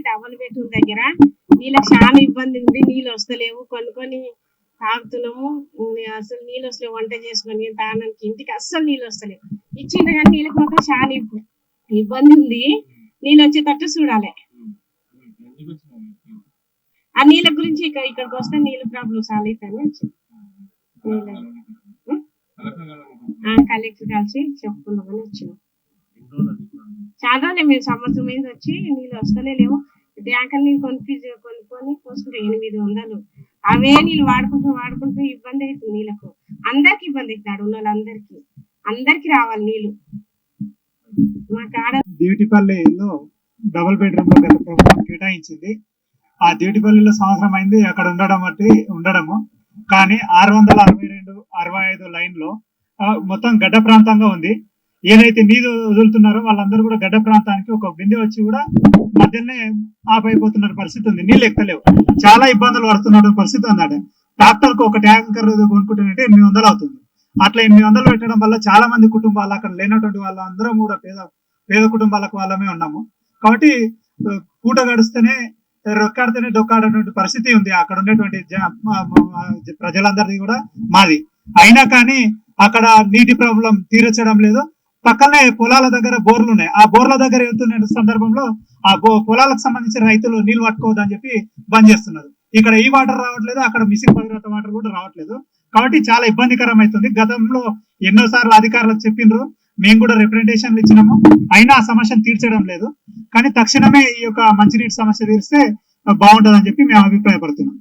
Double bedroom దగ్గర. నీళ్ళకి చాలా ఇబ్బంది ఉంది. నీళ్ళు వస్తలేవు. కొనుక్కొని తాగుతున్నాము. అసలు నీళ్ళు వస్తలేవు. వంట చేసుకొని తాగడానికి ఇంటికి అస్సలు నీళ్ళు వస్తలేవు. ఇచ్చిండ్రు కానీ నీళ్ళకి మాత్రం చాలా ఇబ్బ- ఇబ్బంది ఉంది. నీళ్ళు వచ్చేటట్టు చూడాలి. ఆ నీళ్ళ గురించి ఇక్కడ ఇక్కడికి వస్తే నీళ్ళ ప్రాబ్లం సాల్వ్ అవుతాయని వచ్చింది కలెక్టర్ కలిసి చెప్పుకుందామని వచ్చినాం. చాలా రోజులే మేము సంవత్సరం మీద వచ్చి నీళ్ళు వస్తలే లేవు. ట్యాంకర్ నీళ్ళు కొనిపించి కొనుక్కొని పోసుకుంటే ఎనిమిది వందలు. అవే నీళ్ళు వాడుకుంటూ వాడుకుంటూ ఇబ్బంది అవుతుంది నీళ్ళకు. అందరికి ఇబ్బంది అవుతుంది ఆడ ఉన్న వాళ్ళందరికీ అందరికి రావాలి నీళ్ళు. మా కాడ దేవిటిపల్లిలో డబుల్ బెడ్రూమ్లో గత ప్రభుత్వం కేటాయించింది. ఆ దేవిటిపల్లిలో సంవత్సరం అయింది అక్కడ ఉండడం బట్టి ఉండడము. కానీ ఆరు వందల అరవై రెండు అరవై ఐదు లైన్లో మొత్తం గడ్డ ప్రాంతంగా ఉంది. ఏదైతే నీరు వదులుతున్నారో వాళ్ళందరూ కూడా గడ్డ ప్రాంతానికి ఒక బిందె వచ్చి కూడా మధ్యనే ఆఫ్ అయిపోతున్న పరిస్థితి ఉంది. నీళ్ళు ఎక్కలేవు. చాలా ఇబ్బందులు పడుతున్న పరిస్థితి ఉంది ట్రాక్టర్కు ఒక ట్యాంకర్ కొనుక్కుంటుంటే ఎనిమిది వందలు అవుతుంది. అట్లా ఎనిమిది వందలు పెట్టడం వల్ల చాలా మంది కుటుంబాలు అక్కడ లేనటువంటి వాళ్ళందరం కూడా పేద పేద కుటుంబాలకు వాళ్ళమే ఉన్నాము. కాబట్టి కూట పూట గడిస్తేనే రొక్కాడితేనే డొక్కాడేటువంటి పరిస్థితి ఉంది. అక్కడ ఉన్నటువంటి ప్రజలందరిది కూడా మాది. అయినా కానీ అక్కడ నీటి ప్రాబ్లం తీర్చడం లేదు. పక్కనే పొలాల దగ్గర బోర్లు ఉన్నాయి. ఆ బోర్ల దగ్గర వెళ్తున్న సందర్భంలో ఆ బో- పొలాలకు సంబంధించిన రైతులు నీళ్ళు పట్టుకోవద్దని చెప్పి బంద్ చేస్తున్నారు. ఇక్కడ ఈ వాటర్ రావట్లేదు అక్కడ మిషన్ భగీరథ వాటర్ కూడా రావట్లేదు. కాబట్టి చాలా ఇబ్బందికరం అవుతుంది. గతంలో ఎన్నో సార్లు అధికారులకు చెప్పిండ్రు మేము కూడా రిప్రజెంటేషన్లు ఇచ్చినాము. అయినా ఆ సమస్యను తీర్చడం లేదు. కానీ తక్షణమే ఈ యొక్క మంచినీటి సమస్య తీరిస్తే బాగుంటుందని చెప్పి మేము అభిప్రాయపడుతున్నాం.